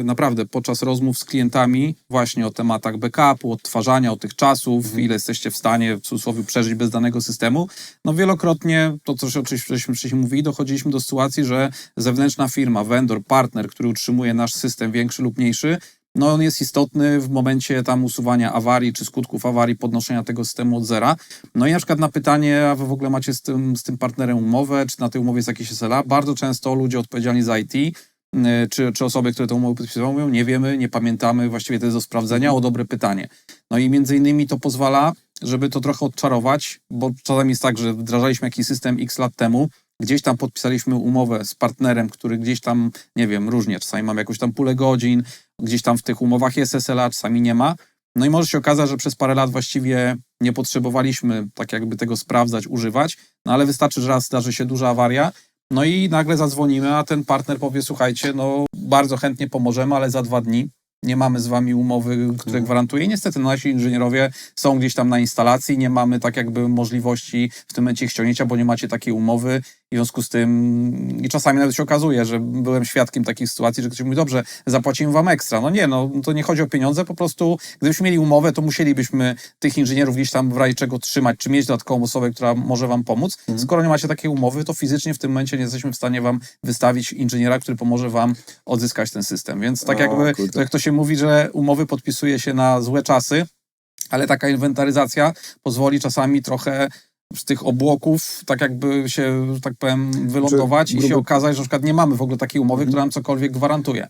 y, naprawdę podczas rozmów z klientami właśnie o tematach backupu, odtwarzania, o tych czasów, Mhm. ile jesteście w stanie w cudzysłowie przeżyć bez danego systemu, no wielokrotnie, to co oczywiście żeśmy wcześniej mówili, dochodziliśmy do sytuacji, że zewnętrzna firma, vendor, partner, który utrzymuje nasz system większy lub mniejszy, no on jest istotny w momencie tam usuwania awarii czy skutków awarii, podnoszenia tego systemu od zera. No i na przykład na pytanie, a wy w ogóle macie z tym, z tym partnerem umowę, czy na tej umowie jest jakieś SLA, bardzo często ludzie odpowiedzialni za IT, czy, czy osoby, które tę umowę podpisywały, mówią, nie wiemy, nie pamiętamy, właściwie to jest do sprawdzenia, o dobre pytanie. No i między innymi to pozwala, żeby to trochę odczarować, bo czasami jest tak, że wdrażaliśmy jakiś system x lat temu, gdzieś tam podpisaliśmy umowę z partnerem, który gdzieś tam, nie wiem, różnie, czasami mamy jakąś tam pulę godzin, gdzieś tam w tych umowach jest SLA, czasami nie ma. No i może się okazać, że przez parę lat właściwie nie potrzebowaliśmy tak jakby tego sprawdzać, używać, no ale wystarczy, że raz zdarzy się duża awaria, no i nagle zadzwonimy, a ten partner powie, słuchajcie, no bardzo chętnie pomożemy, ale za dwa dni nie mamy z wami umowy, które gwarantuje. I niestety nasi inżynierowie są gdzieś tam na instalacji, nie mamy tak jakby możliwości w tym momencie ich ściągnięcia, bo nie macie takiej umowy. W związku z tym i czasami nawet się okazuje, że byłem świadkiem takich sytuacji, że ktoś mówi, dobrze, zapłacimy wam ekstra. No nie, no to nie chodzi o pieniądze, po prostu gdybyśmy mieli umowę, to musielibyśmy tych inżynierów gdzieś tam w razie czego trzymać, czy mieć dodatkową osobę, która może wam pomóc. Skoro nie macie takiej umowy, to fizycznie w tym momencie nie jesteśmy w stanie wam wystawić inżyniera, który pomoże wam odzyskać ten system. Więc tak O, jakby, kurde. to jak to się mówi, że umowy podpisuje się na złe czasy, ale taka inwentaryzacja pozwoli czasami trochę z tych obłoków, tak jakby się, tak powiem, wylądować i się grubo- okazać, że na przykład nie mamy w ogóle takiej umowy, która nam cokolwiek gwarantuje.